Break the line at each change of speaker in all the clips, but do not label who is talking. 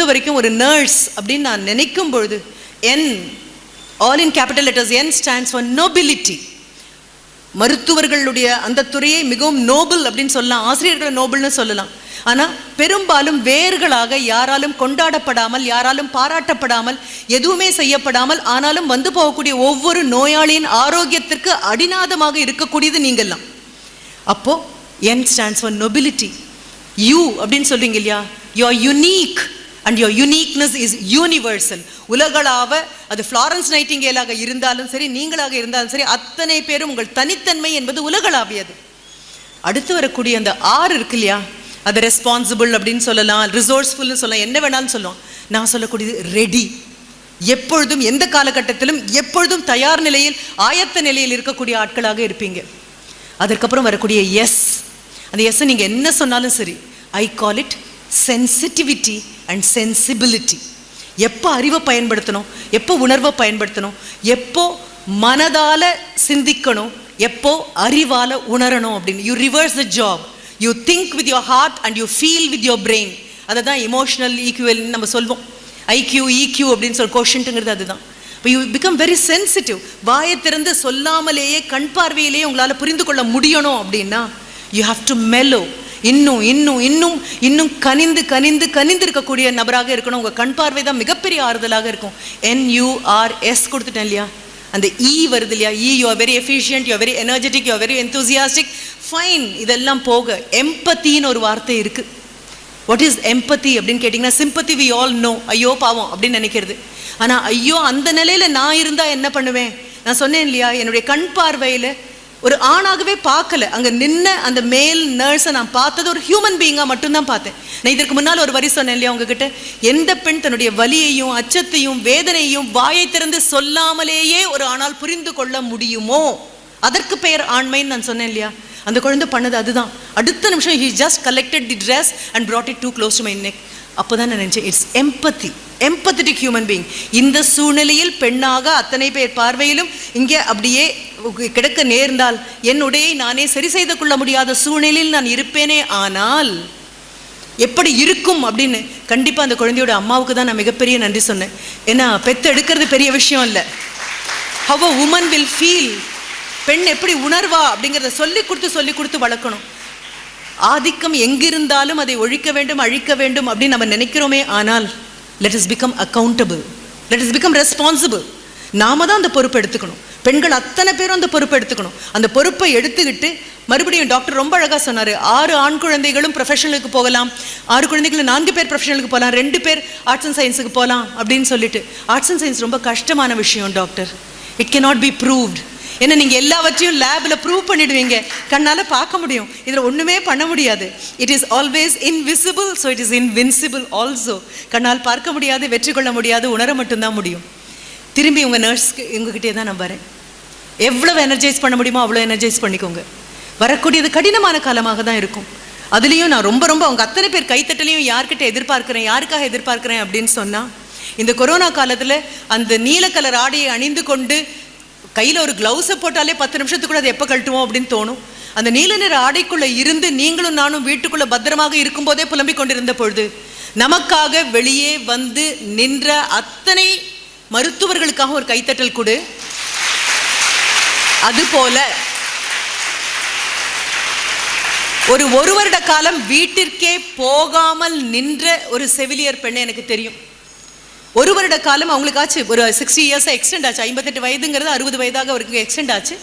பொறுத்த வரைக்கும் ஒரு நர்ஸ் அப்படின்னு நான் நினைக்கும் பொழுது N all in capital letters N stands for nobility மருத்துவர்களுடைய அந்த துறையை மிகவும் நோபல் அப்படின்னு சொல்லலாம். ஆசிரியர்களை நோபல்னு சொல்லலாம். ஆனால் பெரும்பாலும் வேர்களாக யாராலும் கொண்டாடப்படாமல் யாராலும் பாராட்டப்படாமல் எதுவுமே செய்யப்படாமல் ஆனாலும் வந்து போகக்கூடிய ஒவ்வொரு நோயாளியின் ஆரோக்கியத்திற்கு அடிநாதமாக இருக்கக்கூடியது நீங்கள்லாம். அப்போது N stands for nobility you அப்படின்னு சொல்கிறீங்க இல்லையா? You are unique and your uniqueness is universal உலகளாவ அது ஃப்ளாரன்ஸ் நைட்டிங்கேலாக இருந்தாலும் சரி நீங்களாக இருந்தாலும் சரி அத்தனை பேரும் உங்கள் தனித்தன்மை என்பது உலகளாவியது. அடுத்து வரக்கூடிய அந்த ஆறு இருக்கு இல்லையா? அது ரெஸ்பான்சிபிள் அப்படின்னு சொல்லலாம் ரிசோர்ஸ்ஃபுல்னு சொல்லலாம் என்ன வேணாலும் சொல்லலாம். நான் சொல்லக்கூடியது ரெடி எப்பொழுதும் எந்த காலகட்டத்திலும் எப்பொழுதும் தயார் நிலையில் ஆயத்த நிலையில் இருக்கக்கூடிய ஆட்களாக இருப்பீங்க. அதற்கப்புறம் வரக்கூடிய எஸ் அந்த எஸ்ஸை நீங்கள் என்ன சொன்னாலும் சரி I call it sensitivity and sensibility எப்போ அறிவை பயன்படுத்தணும்? எப்போ உணர்வை பயன்படுத்தணும்? எப்போ மனதால் சிந்திக்கணும்? எப்போ அறிவால் உணரணும் அப்படின்னு? You reverse the job you think with your heart and you feel with your brain அதை தான் இமோஷனல் ஈக்யூவல்னு நம்ம சொல்வோம். ஐக்யூ ஈக்யூ அப்படின்னு சொல்லி கோஷன்ட்டுங்கிறது அதுதான். இப்போ யூ பிகம் வெரி சென்சிட்டிவ் வாயை திறந்து சொல்லாமலேயே கண் பார்வையிலேயே உங்களால் புரிந்து கொள்ள முடியணும் அப்படின்னா யூ ஹாவ் டு மெலோ இன்னும் இன்னும் இன்னும் இன்னும் கனிந்து கனிந்து கனிந்து இருக்கக்கூடிய நபராக இருக்கணும். உங்கள் கண் பார்வை தான் மிகப்பெரிய ஆறுதலாக இருக்கும். என்யூஆர்எஸ் கொடுத்துட்டேன் இல்லையா? அந்த இ வருது இல்லையா? இ you very efficient you very energetic you very enthusiastic fine இதெல்லாம் போக எம்பத்தின்னு ஒரு வார்த்தை இருக்குது வாட் இஸ் எம்பத்தி அப்படின்னு கேட்டிங்கன்னா சிம்பத்தி வி ஆல் நோ ஐயோ பாவம் அப்படின்னு நினைக்கிறது. ஆனால் ஐயோ அந்த நிலையில் நான் இருந்தால் என்ன பண்ணுவேன்? நான் சொன்னேன் இல்லையா? என்னுடைய கண் பார்வையில் ஒரு ஆணாகவே பார்க்கல. அங்க நின்ன அந்த மேல் நர்ஸை நான் பார்த்தது ஒரு ஹியூமன் பீயிங்காக மட்டும்தான் பார்த்தேன். நான் இதற்கு முன்னால் ஒரு வரி சொன்னேன் இல்லையா உங்ககிட்ட? எந்த பெண் தன்னுடைய வலியையும் அச்சத்தையும் வேதனையும் வாயை திறந்து சொல்லாமலேயே ஒரு ஆணால் புரிந்து கொள்ள முடியுமோ? அதற்கு பெயர் ஆண்மைன்னு நான் சொன்னேன் இல்லையா? அந்த குழந்தை பண்ணது அதுதான். அடுத்த நிமிஷம் he just collected the dress and brought it too close to my neck அப்போ தான் நான் நினச்சேன் it's empathy empathetic human being இந்த சூழ்நிலையில் பெண்ணாக அத்தனை பேர் பார்வையிலும் இங்கே அப்படியே கிடக்க நேர்ந்தால் என்னுடைய நானே சரி செய்து கொள்ள முடியாத சூழ்நிலையில் நான் இருப்பேனே ஆனால் எப்படி இருக்கும் அப்படின்னு கண்டிப்பாக அந்த குழந்தையோட அம்மாவுக்கு தான் நான் மிகப்பெரிய நன்றி சொன்னேன். ஏன்னா பெத்து எடுக்கிறது பெரிய விஷயம் இல்லை. How a woman will feel பெண் எப்படி உணர்வா அப்படிங்கிறத சொல்லி கொடுத்து சொல்லி கொடுத்து வளர்க்கணும். ஆதிக்கம் எங்கிருந்தாலும் அதை ஒழிக்க வேண்டும் அழிக்க வேண்டும் அப்படின்னு நம்ம நினைக்கிறோமே ஆனால் let us become accountable let us become responsible நாம தான் அந்த பொறுப்பை எடுத்துக்கணும். பெண்கள் அத்தனை பேரும் அந்த பொறுப்பை எடுத்துக்கணும். அந்த பொறுப்பை எடுத்துக்கிட்டு மறுபடியும் டாக்டர் ரொம்ப அழகாக சொன்னார். ஆறு ஆண் குழந்தைகளும் ப்ரொஃபஷனலுக்கு போகலாம். ஆறு குழந்தைகளும் நான்கு பேர் ப்ரொஃபஷனலுக்கு போகலாம். ரெண்டு பேர் ஆர்ட்ஸ் அண்ட் சயின்ஸுக்கு போகலாம் அப்படின்னு சொல்லிட்டு. ஆர்ட்ஸ் அண்ட் சயின்ஸ் ரொம்ப கஷ்டமான விஷயம் doctor. It not be proved ஏன்னா நீங்கள் எல்லாவற்றையும் லேபில் ப்ரூவ் பண்ணிடுவீங்க. கண்ணால் பார்க்க முடியும். இதில் ஒன்றுமே பண்ண முடியாது. It is always invisible so it is invincible also கண்ணால் பார்க்க முடியாது வெற்றி கொள்ள முடியாது உணர மட்டும்தான் முடியும். திரும்பி உங்கள் நர்ஸ்க்கு உங்ககிட்டே தான் நான் வரேன். எவ்வளவு எனர்ஜைஸ் பண்ண முடியுமோ அவ்வளோ எனர்ஜைஸ் பண்ணிக்கோங்க. வரக்கூடியது கடினமான காலமாக தான் இருக்கும். அதுலேயும் நான் ரொம்ப ரொம்ப அவங்க அத்தனை பேர் கைத்தட்டலையும் யார்கிட்ட எதிர்பார்க்குறேன் யாருக்காக எதிர்பார்க்குறேன் அப்படின்னு சொன்னால் இந்த கொரோனா காலத்தில் அந்த நீல கலர் ஆடையை அணிந்து கொண்டு கையில் ஒரு க்ளவுஸை போட்டாலே பத்து நிமிஷத்துக்குள்ள அதை எப்போ கழட்டுவோம் அப்படின்னு தோணும். அந்த நீல நிற ஆடைக்குள்ளே இருந்து நீங்களும் நானும் வீட்டுக்குள்ளே பத்திரமாக இருக்கும்போதே புலம்பிக் கொண்டிருந்த பொழுது நமக்காக வெளியே வந்து நின்ற அத்தனை மருத்துவர்களுக்காக ஒரு கைத்தட்டல் கொடு. அதுபோல ஒரு ஒரு வருட காலம் வீட்டிற்கே போகாமல் நின்ற ஒரு செவிலியர் பெண்ணை எனக்கு தெரியும். ஒரு வருட காலம் அவங்களுக்காச்சு ஒரு சிக்ஸ்டி இயர்ஸாக எக்ஸ்டெண்ட் ஆச்சு. ஐம்பத்தெட்டு வயதுங்கிறது அறுபது வயதாக அவருக்கு எக்ஸ்டெண்ட் ஆச்சு.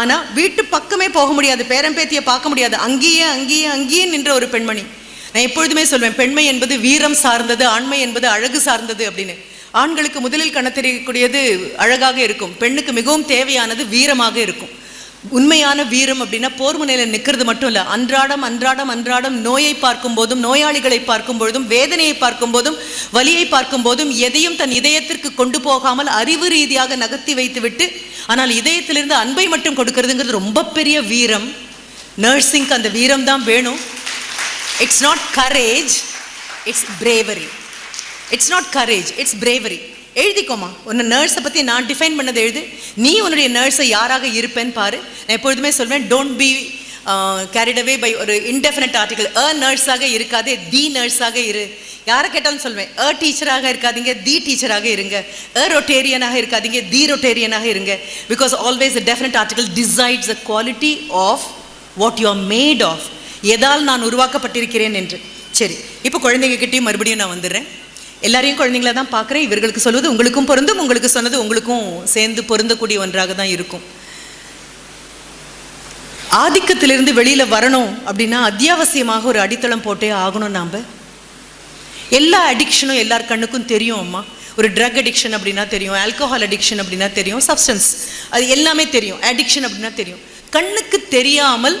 ஆனால் வீட்டு பக்கமே போக முடியாது பேரம்பேத்தியை பார்க்க முடியாது. அங்கேயே அங்கேயே அங்கேயே நின்ற ஒரு பெண்மணி. நான் எப்பொழுதுமே சொல்வேன் பெண்மை என்பது வீரம் சார்ந்தது ஆண்மை என்பது அழகு சார்ந்தது அப்படின்னு. ஆண்களுக்கு முதலில் கணத்தெரியக்கூடியது அழகாக இருக்கும். பெண்ணுக்கு மிகவும் தேவையானது வீரமாக இருக்கும். உண்மையான வீரம் அப்படின்னா போர் முனையில் நிற்கிறது மட்டும் இல்லை. அன்றாடம் அன்றாடம் அன்றாடம் நோயை பார்க்கும் போதும் நோயாளிகளை பார்க்கும் பொழுதும் வேதனையை பார்க்கும் போதும் வலியை பார்க்கும் போதும் எதையும் தன் இதயத்திற்கு கொண்டு போகாமல் அறிவு ரீதியாக நகர்த்தி வைத்துவிட்டு ஆனால் இதயத்திலிருந்து அன்பை மட்டும் கொடுக்கறதுங்கிறது ரொம்ப பெரிய வீரம். நர்சிங்க்கு அந்த வீரம் தான் வேணும். It's not courage it's bravery it's not courage it's bravery எழுதிக்கோமா உன்னை நர்ஸை பற்றி நான் டிஃபைன் பண்ணதை எழுது. நீ உன்னுடைய நர்ஸை யாராக இருப்பேன்னு பாரு. நான் எப்பொழுதுமே சொல்வேன் don't be carried away by ஒரு இன்டெஃபினட் ஆர்டிகல் அ நர்ஸாக இருக்காதே தி நர்ஸாக இரு. யாரை கேட்டாலும் சொல்வேன் அ டீச்சராக இருக்காதீங்க தி டீச்சராக இருங்க. அ ரொட்டேரியனாக இருக்காதீங்க தி ரொட்டேரியனாக இருங்க. Because always a definite article decides a quality of what you are made of எதால் நான் உருவாக்கப்பட்டிருக்கிறேன் என்று. சரி இப்போ குழந்தைங்க கிட்டேயும் மறுபடியும் நான் வந்துடுறேன். எல்லாரையும் குழந்தைங்கள தான் பார்க்குறேன். இவர்களுக்கு சொல்வது உங்களுக்கும் பொருந்தும் உங்களுக்கு சொன்னது உங்களுக்கும் சேர்ந்து பொருந்தக்கூடிய ஒன்றாக தான் இருக்கும். ஆதிக்கத்திலிருந்து வெளியில் வரணும் அப்படின்னா அத்தியாவசியமாக ஒரு அடித்தளம் போட்டே ஆகணும் நாம். எல்லா அடிக்ஷனும் எல்லார் கண்ணுக்கும் தெரியும் அம்மா. ஒரு ட்ரக் அடிக்ஷன் அப்படின்னா தெரியும் ஆல்கோஹால் அடிக்ஷன் அப்படின்னா தெரியும் சப்ஸ்டன்ஸ் அது எல்லாமே தெரியும். அடிக்ஷன் அப்படின்னா தெரியும். கண்ணுக்கு தெரியாமல்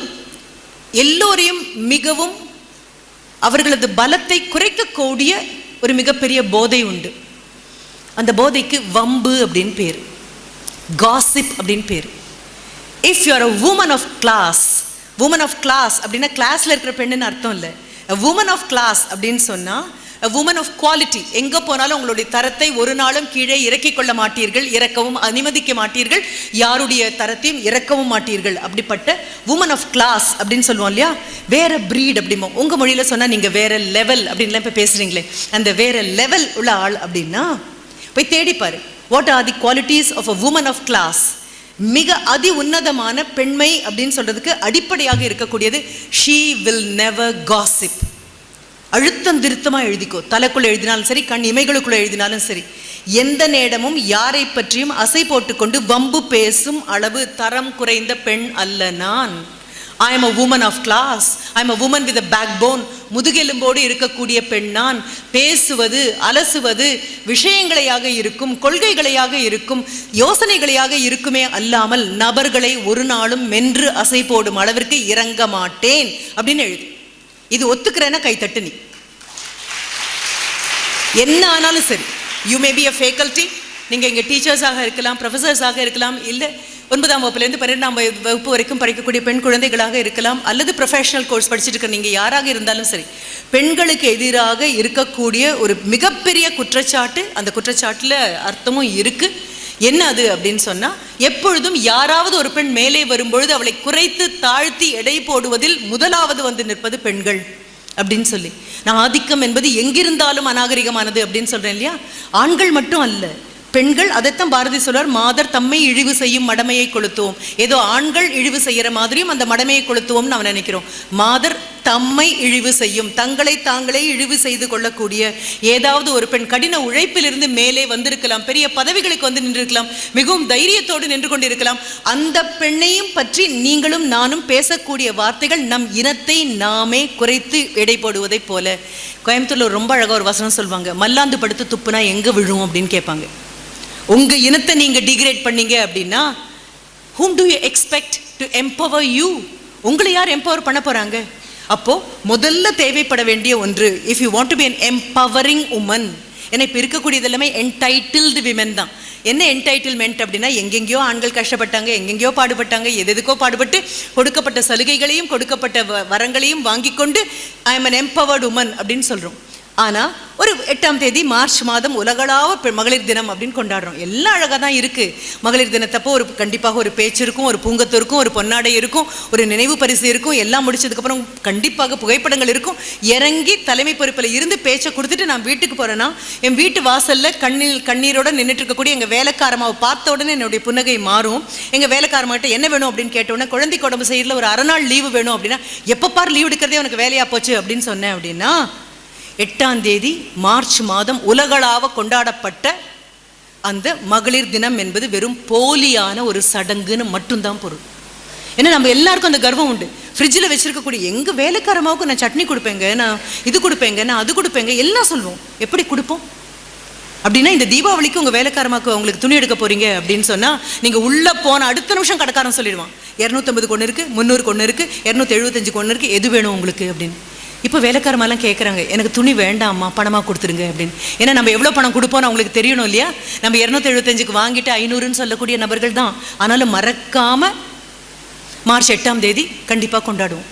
எல்லோரையும் மிகவும் அவர்களது பலத்தை குறைக்கக்கூடிய ஒரு மிகப்பெரிய போதை உண்டு. அந்த போதைக்கு வம்பு அப்படின்னு பேர். காசிப் அப்படின்னு பேர். If you are a woman of class woman of class அப்படின்னா கிளாஸில் இருக்கிற பெண்ணுன்னு அர்த்தம் இல்லை. உமன் ஆஃப் கிளாஸ் அப்படின்னு சொன்னால் உமன் ஆஃப் குவாலிட்டி எங்கே போனாலும் உங்களுடைய தரத்தை ஒரு நாளும் கீழே இறக்கிக் கொள்ள மாட்டீர்கள் இறக்கவும் அனுமதிக்க மாட்டீர்கள் யாருடைய தரத்தையும் இறக்கவும் மாட்டீர்கள். அப்படிப்பட்ட உமன் ஆஃப் கிளாஸ் அப்படின்னு சொல்லுவோம் இல்லையா? வேற பிரீட் அப்படிமோ உங்கள் மொழியில் சொன்னால் நீங்கள் வேற லெவல் அப்படின்லாம் இப்போ பேசுகிறீங்களே அந்த வேற லெவல் உள்ள ஆள் அப்படின்னா போய் தேடிப்பார் what are the qualities of a woman of class மிக அதி உன்னதமான பெண்மை அப்படின்னு சொல்றதுக்கு அடிப்படையாக இருக்கக்கூடியது ஷீ வில் நெவர் காசிப் அழுத்தம் திருத்தமாக எழுதிக்கோ. தலைக்குள்ள எழுதினாலும் சரி கண் இமைகளுக்குள்ள எழுதினாலும் சரி. எந்த நேரமும் யாரை பற்றியும் அசை போட்டுக்கொண்டு வம்பு பேசும் அளவு தரம் குறைந்த பெண் அல்ல நான். I am a woman of class I am a woman with backbone முதுகெலும்போடு இருக்கக்கூடிய பெண் நான். பேசுவது அலசுவது விஷயங்களையாக இருக்கும் கொள்கைகளையாக இருக்கும் யோசனைகளையாக இருக்குமே அல்லாமல் நபர்களை ஒரு நாளும் மென்று அசை போடும் அளவிற்கு இறங்க மாட்டேன். அப்படின்னு எழுது. இது ஒத்துக்கிறேன்னா கைத்தட்டு நீ. என்ன ஆனாலும் சரி. You may be a faculty நீங்கள் இங்கே டீச்சர்ஸாக இருக்கலாம் ப்ரொஃபஸர்ஸாக இருக்கலாம் இல்லை ஒன்பதாம் வகுப்புலேருந்து பன்னெண்டாம் வகுப்பு வரைக்கும் படிக்கக்கூடிய பெண் குழந்தைகளாக இருக்கலாம் அல்லது ப்ரொஃபஷனல் கோர்ஸ் படிச்சுட்டு இருக்க நீங்கள் யாராக இருந்தாலும் சரி. பெண்களுக்கு எதிராக இருக்கக்கூடிய ஒரு மிகப்பெரிய குற்றச்சாட்டு அந்த குற்றச்சாட்டில் அர்த்தமும் இருக்குது என்ன அது அப்படின்னு சொன்னா எப்பொழுதும் யாராவது ஒரு பெண் மேலே வரும்பொழுது அவளை குறைத்து தாழ்த்தி எடை போடுவதில் முதலாவது வந்து நிற்பது பெண்கள் அப்படின்னு சொல்லி. நான் ஆதிக்கம் என்பது எங்கிருந்தாலும் அநாகரிகமானது அப்படின்னு சொல்றேன் இல்லையா? ஆண்கள் மட்டும் அல்ல. பெண்கள் அதைத்தான் பாரதி சொல்றார் மாதர் தம்மை இழிவு செய்யும் மடமையை கொளுத்துவோம். ஏதோ ஆண்கள் இழிவு செய்யற மாதிரியும் அந்த மடமையை கொளுத்துவோம்னு அவன் நினைக்கிறோம். மாதர் தம்மை இழிவு செய்யும் தங்களை தாங்களே இழிவு செய்து கொள்ளக்கூடிய ஏதாவது ஒரு பெண் கடின உழைப்பிலிருந்து மேலே வந்திருக்கலாம் பெரிய பதவிகளுக்கு வந்து நின்றிருக்கலாம் மிகவும் தைரியத்தோடு நின்று கொண்டிருக்கலாம் அந்த பெண்ணையும் பற்றி நீங்களும் நானும் பேசக்கூடிய வார்த்தைகள் நம் இனத்தை நாமே குறைத்து எடை போடுவதைப் போல. கோயம்புத்தூர்ல ரொம்ப அழகாக ஒரு வசனம் சொல்லுவாங்க மல்லாந்து படுத்து துப்புனா எங்க விழுவும்? அப்படின்னு கேட்பாங்க. உங்க இனத்தை நீங்க டிகிரேட் பண்ணீங்க அப்படின்னா whom do you expect to empower you உங்களை யார் எம்பவர் பண்ண போறாங்க? அப்போ முதல்ல தேவைப்பட வேண்டிய ஒன்று if you want to be an empowering woman ஏன்னா இப்போ இருக்கக்கூடியது எல்லாமே என்டைட்டில்டு விமென் தான். என்ன என்டைட்டில்மெண்ட் அப்படின்னா எங்கெங்கேயோ ஆண்கள் கஷ்டப்பட்டாங்க எங்கெங்கேயோ பாடுபட்டாங்க எது எதுக்கோ பாடுபட்டு கொடுக்கப்பட்ட சலுகைகளையும் கொடுக்கப்பட்ட வ- வரங்களையும் வாங்கி கொண்டு I am an empowered woman அப்படின்னு சொல்கிறோம் ஆனா ஒரு எட்டாம் தேதி மார்ச் மாதம் உலகளாவ மகளிர் தினம் அப்படின்னு கொண்டாடுறோம். எல்லாம் அழகா தான் இருக்கு. மகளிர் தினத்தப்போ ஒரு கண்டிப்பாக ஒரு பேச்சு இருக்கும் ஒரு பூங்கத்து இருக்கும் ஒரு பொன்னாடை இருக்கும் ஒரு நினைவு பரிசு இருக்கும் எல்லாம் முடிச்சதுக்கப்புறம் கண்டிப்பாக புகைப்படங்கள் இருக்கும். இறங்கி தலைமை பொறுப்பில் இருந்து பேச்சை கொடுத்துட்டு நான் வீட்டுக்கு போறேன்னா என் வீட்டு வாசல்ல கண்ணில் கண்ணீரோட நின்றுட்டு இருக்கக்கூடிய எங்க வேலைக்காரமாவை பார்த்த உடனே என்னுடைய புன்னகை மாறும். எங்க வேலைக்காரமாட்ட என்ன வேணும் அப்படின்னு கேட்டோன்னே குழந்தைக்கு உடம்பு செய்யல ஒரு அரை நாள் லீவு வேணும் அப்படின்னா எப்போ பார் லீவ் எடுக்கிறதே உனக்கு வேலையா போச்சு அப்படின்னு சொன்னேன் அப்படின்னா எட்டாம் தேதி மார்ச் மாதம் உலகளாவ கொண்டாடப்பட்ட அந்த மகளிர் தினம் என்பது வெறும் போலியான ஒரு சடங்குன்னு மட்டும்தான் பொருள். ஏன்னா நம்ம எல்லாருக்கும் அந்த கர்வம் உண்டு. ஃப்ரிட்ஜில் வச்சுருக்கக்கூடிய எங்கள் வேலைக்காரமாவுக்கு நான் சட்னி கொடுப்பேங்க நான் இது கொடுப்பேங்க நான் அது கொடுப்பேங்க எல்லாம் சொல்லுவோம் எப்படி கொடுப்போம்? அப்படின்னா இந்த தீபாவளிக்கு உங்கள் வேலைக்காரமாக்கு உங்களுக்கு துணி எடுக்க போகிறீங்க அப்படின்னு சொன்னால் நீங்கள் உள்ளே போன அடுத்த நிமிஷம் கடைக்காரன் சொல்லிடுவான். இரநூத்தம்பது கொண்டு இருக்குது முந்நூறு கொண்டு இருக்குது இரநூத்தி எழுபத்தஞ்சு கொண்டு இருக்குது எது வேணும் உங்களுக்கு அப்படின்னு. இப்போ வேலைக்காரமாலாம் கேட்குறாங்க எனக்கு துணி வேண்டாம்மா பணமாக கொடுத்துருங்க அப்படின்னு. ஏன்னா நம்ம எவ்வளோ பணம் கொடுப்போம்னு அவங்களுக்கு தெரியணும் இல்லையா? நம்ம இரநூத்தி எழுபத்தஞ்சுக்கு வாங்கிட்டு ஐநூறுன்னு சொல்லக்கூடிய நபர்கள் தான். ஆனாலும் மறக்காமல் மார்ச் எட்டாம் தேதி கண்டிப்பாக கொண்டாடுவோம்.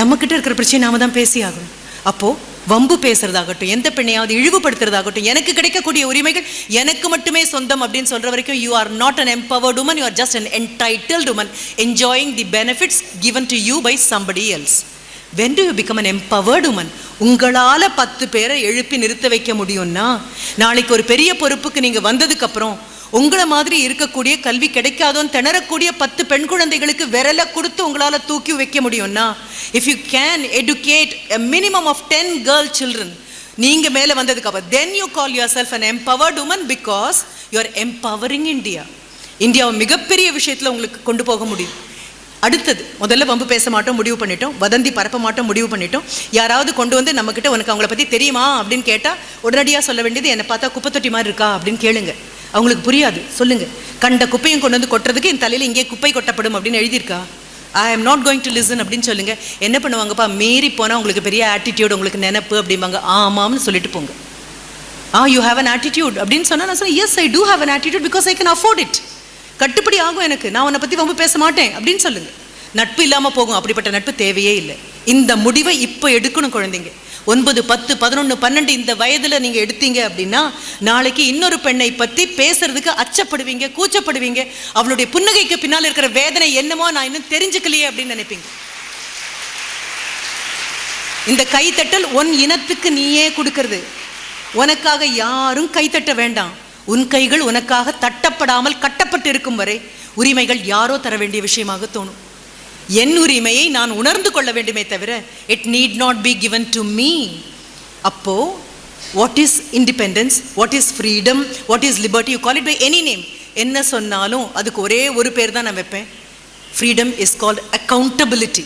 நம்மக்கிட்ட இருக்கிற பிரச்சனை நாம தான் பேசி ஆகணும். அப்போது வம்பு பேசுறதாகட்டும் எந்த பெண்ணையாவது இழிவுபடுத்துறதாகட்டும் எனக்கு கிடைக்கக்கூடிய உரிமைகள் எனக்கு மட்டுமே சொந்தம் அப்படின்னு சொல்ற வரைக்கும் you are not an empowered woman you are just an entitled woman enjoying the benefits given to you by somebody else when do you become an empowered woman உங்களால பத்து பேரை எழுப்பி நிறுத்த வைக்க முடியும்னா நாளைக்கு ஒரு பெரிய பொறுப்புக்கு நீங்க வந்ததுக்கு அப்புறம் உங்களை மாதிரி இருக்கக்கூடிய கல்வி கிடைக்காதோன்னு திணறக்கூடிய பத்து பெண் குழந்தைகளுக்கு விரலை கொடுத்து உங்களால தூக்கி வைக்க முடியும்னா if you can educate a minimum of ten girl children நீங்க மேல வந்ததுக்கப்புறம் then you call yourself an empowered woman because you are empowering India இந்தியாவை மிகப்பெரிய விஷயத்துல உங்களுக்கு கொண்டு போக முடியும். அடுத்தது முதல்ல வம்பு பேச மாட்டோம் முடிவு பண்ணிட்டோம். வதந்தி பரப்ப மாட்டோம் முடிவு பண்ணிட்டோம். யாராவது கொண்டு வந்து நம்மக்கிட்ட உனக்கு அவங்கள பற்றி தெரியுமா அப்படின்னு கேட்டால் உடனடியாக சொல்ல வேண்டியது என்னை பார்த்தா குப்பை தொட்டி மாதிரி இருக்கா அப்படின்னு கேளுங்க. அவங்களுக்கு புரியாது. சொல்லுங்க. கண்ட குப்பையும் கொண்டு வந்து கொட்டுறதுக்கு என் தலையில் இங்கே குப்பை கொட்டப்படும் அப்படின்னு எழுதியிருக்கா? I am not going to listen அப்படின்னு சொல்லுங்க. என்ன பண்ணுவாங்கப்பா? மீறி போனால் உங்களுக்கு பெரிய ஆட்டிடியூட் உங்களுக்கு நினப்பு அப்படிம்பாங்க. ஆமாம்னு சொல்லிட்டு போங்க. Ah you have an attitude அப்படின்னு சொன்னால் நான் சொன்னேன் yes I do have an attitude because I can afford it கட்டுப்படி ஆகும் எனக்கு. நான் உன்னை பற்றி ரொம்ப பேச மாட்டேன். அப்படின்னு சொல்லுங்கள் நட்பு இல்லாமல் போகும். அப்படிப்பட்ட நட்பு தேவையே இல்லை. இந்த முடிவை இப்போ எடுக்கணும் குழந்தைங்க. ஒன்பது பத்து பதினொன்று பன்னெண்டு இந்த வயதில் நீங்கள் எடுத்தீங்க அப்படின்னா நாளைக்கு இன்னொரு பெண்ணை பற்றி பேசுறதுக்கு அச்சப்படுவீங்க கூச்சப்படுவீங்க. அவளுடைய புன்னகைக்கு பின்னால் இருக்கிற வேதனை என்னமோ நான் இன்னும் தெரிஞ்சுக்கலையே அப்படின்னு நினைப்பீங்க. இந்த கைத்தட்டல் உன் இனத்துக்கு நீயே கொடுக்கறது. உனக்காக யாரும் கைத்தட்ட வேண்டாம். உன் கைகள் உனக்காக தட்டப்படாமல் கட்டப்பட்டு இருக்கும் வரை உரிமைகள் யாரோ தர வேண்டிய விஷயமாக தோணும். என் உரிமையை நான் உணர்ந்து கொள்ள வேண்டுமே தவிர it need not be given to me அப்போ what is independence what is freedom what is liberty you call it by any name என்ன சொன்னாலும் அதுக்கு ஒரே ஒரு பேர் தான் நான் வைப்பேன். ஃப்ரீடம் இஸ் கால்ட் அக்கௌண்டபிலிட்டி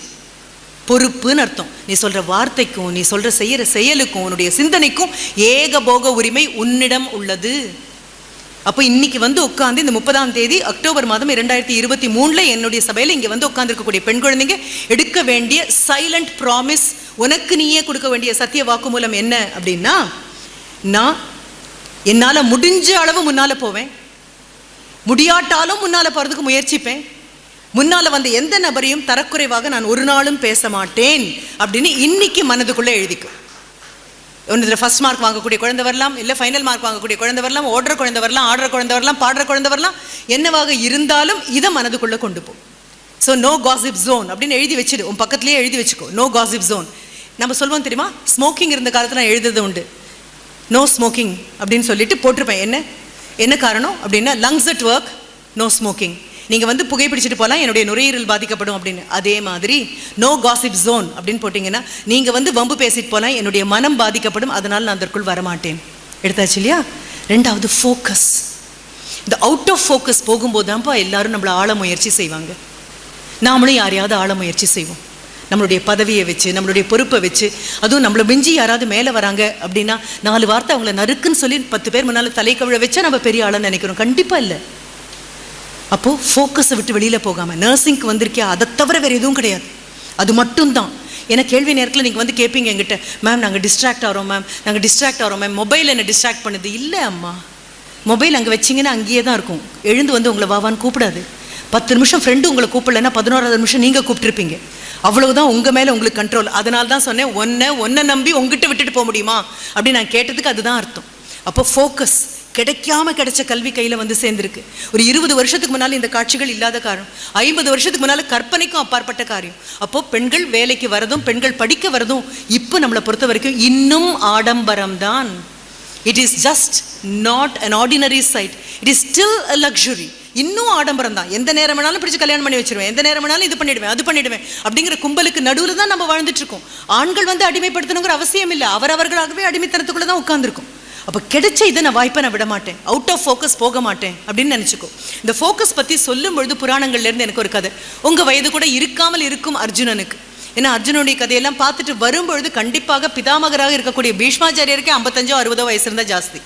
பொறுப்புன்னு அர்த்தம். நீ சொல்கிற வார்த்தைக்கும் நீ சொல்கிற செய்கிற செயலுக்கும் உன்னுடைய சிந்தனைக்கும் ஏகபோக உரிமை உன்னிடம் உள்ளது. அப்போ இன்னைக்கு வந்து உட்காந்து இந்த முப்பதாம் தேதி அக்டோபர் மாதம் இரண்டாயிரத்தி இருபத்தி மூணில் என்னுடைய சபையில் இங்கே வந்து உட்காந்துருக்கக்கூடிய பெண் குழந்தைங்க எடுக்க வேண்டிய சைலண்ட் ப்ராமிஸ் உனக்கு நீயே கொடுக்க வேண்டிய சத்திய வாக்குமூலம் என்ன அப்படின்னா நான் என்னால் முடிஞ்ச அளவு முன்னால் போவேன். முடியாட்டாலும் முன்னால் போகிறதுக்கு முயற்சிப்பேன். முன்னால் வந்த எந்த நபரையும் தரக்குறைவாக நான் ஒரு நாளும் பேச மாட்டேன் அப்படின்னு இன்னைக்கு மனதுக்குள்ளே எழுதிக்கும். ஒன்று ஃபஸ்ட் மார்க் வாங்கக்கூடிய குழந்தை வரலாம் இல்லை ஃபைனல் மார்க் வாங்கக்கூடிய குழந்தை வரலாம் ஓடுற குழந்தை வரலாம் ஆடுற குழந்தை வரலாம் பாடுற குழந்தை வரலாம் என்னவாக இருந்தாலும் இதை மனதுக்குள்ளே கொண்டு போ. ஸோ நோ காசிப் ஜோன் அப்படின்னு எழுதி வச்சுடு. உன் பக்கத்துலேயே எழுதி வச்சுக்கோ. நோ காசிப் ஜோன் நம்ம சொல்லுவோம் தெரியுமா? ஸ்மோக்கிங் இருந்த காலத்தில் நான் எழுதுறது உண்டு. நோ ஸ்மோக்கிங் அப்படின்னு சொல்லிட்டு போட்டிருப்பேன். என்ன? என்ன காரணம்? அப்படின்னா lungs at work no smoking நீங்கள் வந்து புகைப்பிடிச்சிட்டு போகலாம் என்னுடைய நுரையீரல் பாதிக்கப்படும் அப்படின்னு. அதே மாதிரி நோ காசிப் ஜோன் அப்படின்னு போட்டிங்கன்னா நீங்கள் வந்து வம்பு பேசிட்டு போகலாம் என்னுடைய மனம் பாதிக்கப்படும் அதனால் நான் அதற்குள் வரமாட்டேன். எடுத்தாச்சு இல்லையா? ரெண்டாவது ஃபோக்கஸ் இந்த அவுட் ஆஃப் ஃபோக்கஸ் போகும்போது தான்ப்பா எல்லாரும் நம்மளை ஆழ முயற்சி செய்வாங்க. நாமளும் யாரையாவது ஆழ முயற்சி செய்வோம். நம்மளுடைய பதவியை வச்சு நம்மளுடைய பொறுப்பை வச்சு அதுவும் நம்மளை மிஞ்சி யாராவது மேலே வராங்க அப்படின்னா நாலு வார்த்தை அவங்கள நறுக்குன்னு சொல்லி பத்து பேர் முன்னால் தலை கவிழ வச்சா நம்ம பெரிய ஆளுன்னு நினைக்கிறோம். கண்டிப்பாக இல்லை. அப்போது ஃபோக்கஸை விட்டு வெளியில் போகாமல் நர்சிங்க்கு வந்திருக்கியா அதை தவிர வேறு எதுவும் கிடையாது. அது மட்டும்தான். ஏன்னா கேள்வி நேரத்தில் நீங்கள் வந்து கேட்பீங்க என்கிட்ட மேம் நாங்கள் டிஸ்ட்ராக்ட் ஆகிறோம் மேம் நாங்கள் டிஸ்ட்ராக்ட் ஆகிறோம் மேம் மொபைல் என்ன டிஸ்ட்ராக்ட் பண்ணுது? இல்லை அம்மா. மொபைல் அங்கே வச்சிங்கன்னா அங்கேயே தான் இருக்கும். எழுந்து வந்து உங்களை வாவான்னு கூப்பிடாது. பத்து நிமிஷம் ஃப்ரெண்டு உங்களை கூப்பிடலன்னா பதினோராவது நிமிஷம் நீங்கள் கூப்பிட்டுருப்பீங்க. அவ்வளவுதான் உங்கள் மேலே உங்களுக்கு கண்ட்ரோல் அதனால தான் சொன்னேன் ஒன்றை ஒன்றை நம்பி உங்ககிட்ட விட்டுட்டு போக முடியுமா? அப்படின்னு நான் கேட்டதுக்கு அதுதான் அர்த்தம். அப்போ ஃபோக்கஸ் கிடைக்காம கிடைச்ச கல்வி கையில் வந்து சேர்ந்துருக்கு. ஒரு இருபது வருஷத்துக்கு முன்னால் இந்த காட்சிகள் இல்லாத காரணம். ஐம்பது வருஷத்துக்கு முன்னால் கற்பனைக்கும் அப்பாற்பட்ட காரியம். அப்போ பெண்கள் வேலைக்கு வரதும் பெண்கள் படிக்க வரதும் இப்போ நம்மளை பொறுத்த வரைக்கும் இன்னும் ஆடம்பரம் தான் it is just not an ordinary side it is still a luxury இன்னும் ஆடம்பரம் தான் எந்த நேரம் வேணாலும் பிடிச்சி கல்யாணம் பண்ணி வச்சிருவேன். எந்த நேரம் வேணாலும் இது பண்ணிடுவேன் அது பண்ணிடுவேன் அப்படிங்கிற கும்பலுக்கு நடுவில் தான் நம்ம வாழ்ந்துட்டு இருக்கோம். ஆண்கள் வந்து அடிமைப்படுத்தணுங்கிற அவசியம் இல்லை. அவரவர்களாகவே அடிமைத்தனத்துக்குள்ள தான் உட்காந்துருக்கும் அப்போ கிடைச்ச இதை நான் வாய்ப்பை நான் விட மாட்டேன் அவுட் ஆஃப் ஃபோக்கஸ் போக மாட்டேன் அப்படின்னு நினச்சிக்கோ. இந்த ஃபோக்கஸ் பற்றி சொல்லும் பொழுது புராணங்கள்லேருந்து எனக்கு ஒரு கதை. உங்கள் வயது கூட இருக்காமல் இருக்கும் அர்ஜுனனுக்கு. ஏன்னா அர்ஜுனுடைய கதையெல்லாம் பார்த்துட்டு வரும்பொழுது கண்டிப்பாக பிதாமகராக இருக்கக்கூடிய பீஷ்மாச்சாரியருக்கு ஐம்பத்தஞ்சோ அறுபதோ வயசு இருந்தால் ஜாஸ்தி.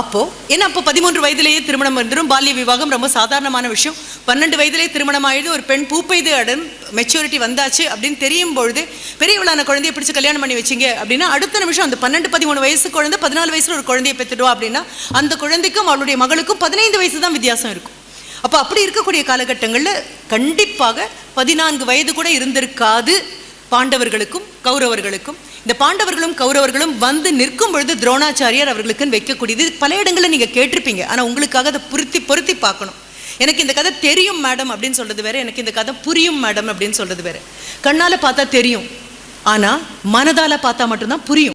அப்போ ஏன்னா அப்போ பதிமூன்று வயதிலேயே திருமணம் வந்துடும் பால்ய விவாகம் ரொம்ப சாதாரணமான விஷயம். பன்னெண்டு வயதிலே திருமணம் ஆயிடுது ஒரு பெண் பூப்பெய்து அடன் மெச்சூரிட்டி வந்தாச்சு அப்படின்னு தெரியும் பொழுது பெரியவளான குழந்தைய பிடிச்சி கல்யாணம் பண்ணி வச்சிங்க அப்படின்னா அடுத்த நிமிஷம் அந்த பன்னெண்டு பதிமூணு வயசு குழந்தை பதினாலு வயசுல ஒரு குழந்தைய பெற்றுடுவா அப்படின்னா அந்த குழந்தைக்கும் அவளுடைய மகளுக்கும் பதினைந்து வயசு தான் வித்தியாசம் இருக்கும். அப்போ அப்படி இருக்கக்கூடிய காலகட்டங்களில் கண்டிப்பாக பதினான்கு வயது கூட இருந்திருக்காது பாண்டவர்களுக்கும் கௌரவர்களுக்கும். இந்த பாண்டவர்களும் கௌரவர்களும் வந்து நிற்கும் பொழுது துரோணாச்சாரியார் அவர்களுக்குன்னு வைக்கக்கூடியது. பல இடங்களில் நீங்கள் கேட்டிருப்பீங்க. ஆனால் உங்களுக்காக அதை பொருத்தி பொருத்தி பார்க்கணும். எனக்கு இந்த கதை தெரியும் மேடம் அப்படின்னு சொல்றது வேற. எனக்கு இந்த கதை புரியும் மேடம் அப்படின்னு சொல்றது வேற. கண்ணால பார்த்தா தெரியும். ஆனா மனதால பார்த்தா மட்டும்தான் புரியும்.